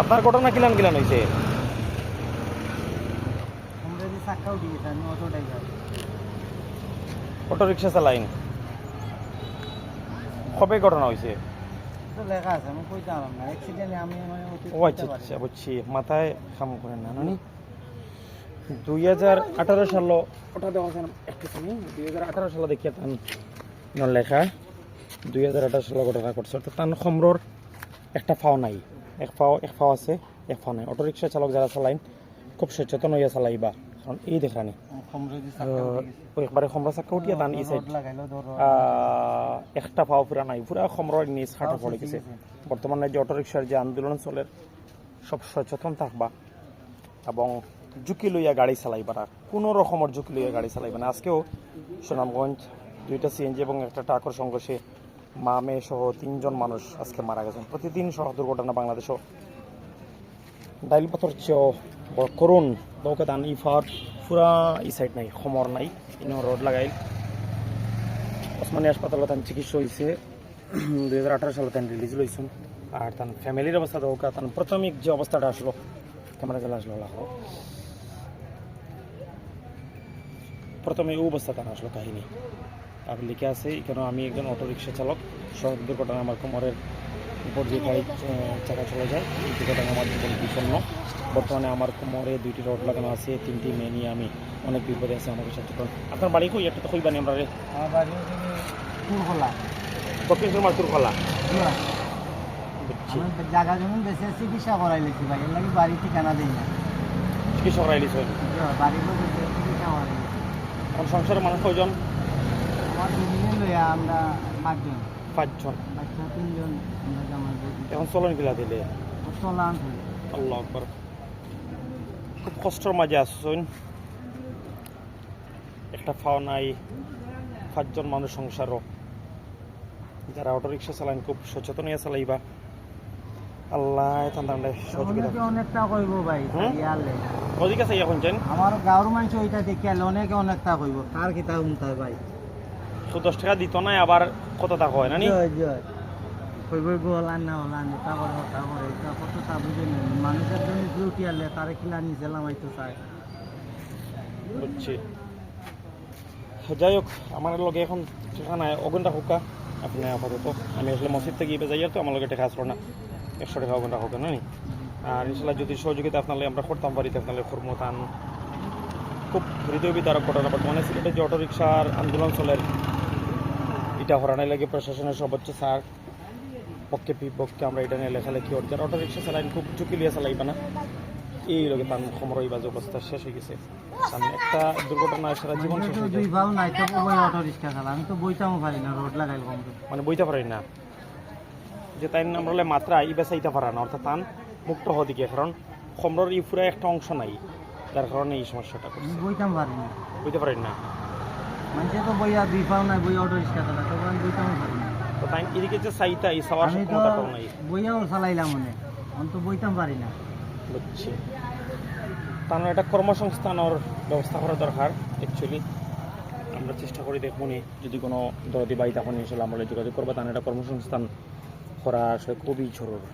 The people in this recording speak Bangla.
আপনার ঘটনা কিলান কিলান হয়েছে অটো রিক্সা চালাইন। কবে ঘটনা হয়েছে মানে ও আচ্ছা আচ্ছা বুঝছি। মাথায় খাম করেন না নানি। দুই হাজার আঠারো সাল ওটা দেওয়া আছে একটু শুনি। দুই হাজার আঠারো সালে দেখিয়া তান লেখা। দুই হাজার আঠারো সালে ঘটনা অর্থাৎ তান একটা ফাও নাই। এক ফাও আছে এক ফাও নাই। অটো রিক্সা চালক যারা চালাইন খুব সচেতন হইয়া চালাইবা। কারণ এই দেখানি একবারে খমরা চাক্কা উঠিয়া তান এই সাইড একটা পাও পুরা নাই। পুরা খমরের নিচ হাঁটা পড়ে গেছে। বর্তমানে যে অটো রিক্সার যে আন্দোলন চলে সব সচেতন থাকবা। এবং ঝুঁকি লইয়া গাড়ি চালাইবা না। কোনো রকমের ঝুঁকি লইয়া গাড়ি চালাইবা না। আজকেও সুনামগঞ্জ দুইটা সিএনজি এবং একটা ট্রাকের সংঘর্ষে মা, মেয়ে সহ তিনজন মানুষ আজকে মারা গেছেন। প্রতিদিন সহ দুর্ঘটনা বাংলাদেশও। ডাইল পাথর চেয়েও বড় করুন দৌকে দান ইফার পুরা ই সাইড নাই, খমর নাই ইনো রোড লাগাইল ওসমানী হাসপাতালে তান চিকিৎসা হয়েছে দুই হাজার আঠারো সালে তান রিলিজ লইছুন। আর তার ফ্যামিলির অবস্থা দৌকা তার প্রাথমিক যে অবস্থাটা আসলো ক্যামেরা গেলে আসলো লাখো প্রথমে অবস্থা তার আসলো কাহিনী। আর লিখে আছে এখানে আমি একজন অটো রিক্সা চালক। সড়ক দুর্ঘটনা আমার কোমরের উপর যে গাড়ি চাকা চলে যায়। এই দুর্ঘটনা আমার জীবন বিপন্ন। বর্তমানে আমার কোমরে দুইটি রড লাগানো আছে তিনটি মেয়ে নিয়ে আমি অনেক বিপদে আছে আমাকে সাথে করুন আপনার বাড়ি কই? একটা তো কইবানি আমরা রে। আমার বাড়ি হচ্ছে পুরখোলা দক্ষিণ মারতুর খোলা আমার জায়গা জমিন বেশি চিকিৎসা করাই লেছি ভাই। এর লাগে বাড়ি ঠিকানা দিই না। চিকিৎসক রাইলিস হয় বাড়ি চিকিৎসা করাই সংসারের মানুষ কয়জন? আমার পাঁচজন? পাঁচজন। বাচ্চা তিনজন আমরা এখন চলন দিলে। চলান আল্লাহ আকবর। খুব কষ্টের মাঝে আসছেন একটা ফাও নাই পাঁচজন মানুষ সংসারও। যারা অটো রিক্সা চালান খুব সচেতন হয়ে চালাইবা আল্লাহ তান্দান্ডে সহযোগিতা অনেকটা কইব ভাই? ইয়ালে ওদিকে আছে এখন আমার গাঁর মানুষ ওইটা দেখি অনেকে অনেকটা কইব। কার কিতা ভাই? দশ টাকা দিত নাই আবার কত টাকা হয় না হলান এটা করে ওটা করে এটা কত তা বুঝে নেই। মানুষের জন্য ডিউটি আলে তারে কিলা নিয়েছিলাম হয়তো চাই বুঝছি। যাই হোক আমার লগে এখন টাকা নাই অঘন্টা হোকা আপনি আপাতত আমি আসলে মসজিদ থেকে ইবে যাই তো আমার লগে টাকা আসলো না। একশো টাকা অঘন্টা হোক না আর ইনশাল্লাহ যদি সহযোগিতা আপনালে আমরা করতাম পারি আপনালে কর্ম তান। খুব হৃদয় বিতারক ঘটনা বর্তমানে সিলেটে যে অটো রিক্সার আন্দোলন চলে এটা হরানোর লাগে প্রশাসনের সর্বোচ্চ সার পক্ষে বিপক্ষে আমরা এটা নিয়ে লেখালেখি করছি। আর অটো রিক্সা চালাইন খুব ঝুঁকি লিয়ে চালাইবা না। এই লগে তার সমর বাজে অবস্থা শেষ হয়ে গেছে। একটা দুর্ঘটনা সারা জীবন শেষ হয়ে দুই যায়। ভাও নাই তো বই অটো রিক্সা চালা। আমি তো বইতামও পারি না রোড লাগাইল কম মানে বইতে পারি না। যে তাই আমরা হলে মাত্রা ই বেচাইতে পারে না। অর্থাৎ তান মুক্ত হওয়া দিকে কারণ খমরর ই পুরা একটা অংশ নাই। যার কারণে এই সমস্যাটা বইতাম পারি না। বুঝতে পারি না। মানুষে তো বইয়া দুই ভাও নাই বই অটো রিক্সা চালা তো আমি বইতামও পারি তো তাই এদিকে যে চাইতা এই চাওয়ার আমি তো সক্ষমতাটাও নাই। বইয়াও চালাইলাম মনে আমি তো বইতাম পারি না। বুঝছি। তার একটা কর্মসংস্থানের ব্যবস্থা করা দরকার অ্যাকচুয়ালি আমরা চেষ্টা করি দেখুন যদি কোনো দরদি বাড়ি তখন ইনশাল্লাহ আমরা যোগাযোগ করব তার একটা কর্মসংস্থান করা আসলে খুবই জরুরি।